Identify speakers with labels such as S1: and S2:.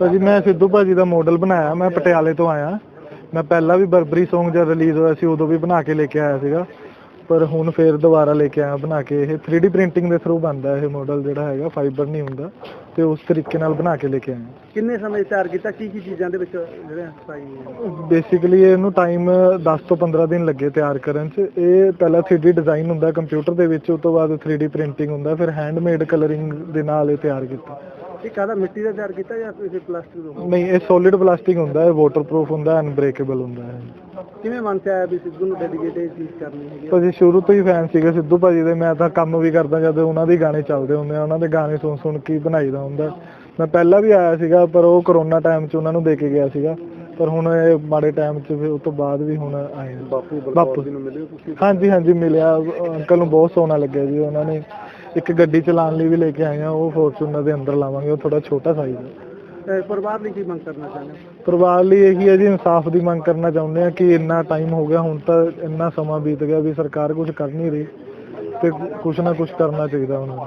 S1: ਭਾਜੀ ਮੈਂ ਸਿੱਧੂ ਭਾਜੀ ਦਾ ਮਾਡਲ ਬਣਾਇਆ ਮੈਂ ਪਟਿਆਲੇ ਤੋਂ ਆਇਆ। ਮੈਂ ਪਹਿਲਾਂ ਵੀ ਬਰਬਰੀ Song ਜਦ ਰਿਲੀਜ਼ ਹੋਇਆ ਸੀ ਉਦੋਂ ਵੀ ਬਣਾ ਕੇ ਲੈ ਕੇ ਆਇਆ ਸੀਗਾ। ਪਰ ਹੁਣ ਫੇਰ ਦੁਬਾਰਾ ਲੈ ਕੇ ਆਇਆ ਬਣਾ ਕੇ। ਇਹ 3D ਪ੍ਰਿੰਟਿੰਗ ਦੇ ਥਰੂ ਬਣਦਾ ਇਹ ਮਾਡਲ ਜਿਹੜਾ ਹੈਗਾ ਫਾਈਬਰ ਨਹੀਂ ਹੁੰਦਾ। ਤੇ ਉਸ ਤਰੀਕੇ ਨਾਲ ਬਣਾ ਕੇ ਲੈ ਕੇ ਆਇਆ।
S2: ਕਿੰਨੇ ਸਮੇਂ ਤਿਆਰ ਕੀਤਾ? ਕੀ ਕੀ ਚੀਜ਼ਾਂ ਦੇ ਵਿੱਚ ਜਿਹੜੇ ਸਫ਼ਾਈ
S1: ਬੇਸਿਕਲੀ ਇਹਨੂੰ ਟਾਈਮ 10 ਤੋਂ 15 ਦਿਨ ਲੱਗੇ ਤਿਆਰ ਕਰਨ 'ਚ। ਇਹ ਪਹਿਲਾਂ 3D ਡਿਜ਼ਾਈਨ ਹੁੰਦਾ ਕੰਪਿਊਟਰ ਦੇ ਵਿੱਚ ਉਸ ਤੋਂ ਬਾਅਦ 3D ਪ੍ਰਿੰਟਿੰਗ ਹੁੰਦਾ ਫਿਰ ਹੈਂਡਮੇਡ ਕਲਰਿੰਗ ਦੇ ਨਾਲ ਇਹ ਤਿਆਰ ਕੀਤਾ।
S2: ਇਹ ਕਾਹਦਾ ਮਿੱਟੀ ਦਾ ਤਿਆਰ ਕੀਤਾ ਜਾਂ ਕਿਸੇ ਪਲਾਸਟਿਕ ਦਾ?
S1: ਨਹੀਂ ਇਹ ਸੋਲਿਡ ਪਲਾਸਟਿਕ ਹੁੰਦਾ ਹੈ ਵਾਟਰਪ੍ਰੂਫ ਹੁੰਦਾ ਅਨਬ੍ਰੇਕੇਬਲ ਹੁੰਦਾ ਹੈ
S2: ਕਿਵੇਂ ਮਨ 'ਚ ਆਇਆ ਵੀ ਸਿੱਧੂ ਨੂੰ ਡੈਡੀਕੇਟ ਇਹ ਚੀਜ਼ ਕਰਨੀ ਹੈਗੀ
S1: ਭਾਜੀ ਸ਼ੁਰੂ ਤੋਂ ਹੀ ਫੈਨ ਸੀਗੇ ਸਿੱਧੂ ਭਾਜੀ ਦੇ ਮੈਂ ਤਾਂ ਕੰਮ ਵੀ ਕਰਦਾ ਜਦ ਉਹਨਾਂ ਦੇ ਗਾਣੇ ਚੱਲਦੇ ਹੁੰਦੇ ਆ ਉਹਨਾਂ ਦੇ ਗਾਣੇ ਸੁਣ ਸੁਣ ਕੇ ਹੀ ਬਣਾਈਦਾ ਹੁੰਦਾ। ਮੈਂ ਪਹਿਲਾਂ ਵੀ ਆਇਆ ਸੀਗਾ ਪਰ ਉਹ ਕਰੋਨਾ ਟਾਈਮ 'ਚ ਉਹਨਾਂ ਨੂੰ ਦੇ ਕੇ ਗਿਆ ਸੀਗਾ। ਪਰ ਹੁਣ ਇਹ ਮਾੜੇ ਟਾਈਮ 'ਚ ਫਿਰ ਉਸ ਤੋਂ ਬਾਅਦ ਵੀ ਹੁਣ ਆਏ
S2: ਬਾਪੂ
S1: ਬਾਪੂ।
S2: ਨੂੰ ਮਿਲਿਓ ਤੁਸੀਂ?
S1: ਹਾਂਜੀ ਹਾਂਜੀ ਮਿਲਿਆ। ਅੰਕਲ ਨੂੰ ਬਹੁਤ ਸੋਹਣਾ ਲੱਗਿਆ ਜੀ ਉਹਨਾਂ ਨੇ ਇੱਕ ਗੱਡੀ ਚਲਾਉਣ ਲਈ ਵੀ ਲੈ ਕੇ ਆਏ ਆ ਉਹ ਫੋਰਚੂਨਰ ਦੇ ਅੰਦਰ ਲਾਵਾਂਗੇ ਉਹ ਥੋੜਾ ਛੋਟਾ ਸਾਈਜ਼ ਹੈ
S2: ਅਹ ਪਰਿਵਾਰ ਲਈ ਕੀ ਮੰਗ ਕਰਨਾ ਚਾਹੁੰਦੇ ਹੋ?
S1: ਪਰਿਵਾਰ ਲਈ ਇਹੀ ਹੈ ਜੀ ਇਨਸਾਫ ਦੀ ਮੰਗ ਕਰਨਾ ਚਾਹੁੰਦੇ ਆ ਕਿ ਇੰਨਾ ਟਾਈਮ ਹੋ ਗਿਆ ਹੁਣ ਤਾਂ ਇੰਨਾ ਸਮਾਂ ਬੀਤ ਗਿਆ ਵੀ ਸਰਕਾਰ ਕੁਝ ਕਰ ਨਹੀਂ ਰਹੀ ਤੇ ਕੁਝ ਨਾ ਕੁਝ ਕਰਨਾ ਚਾਹੀਦਾ ਉਹਨਾਂ ਨੂੰ।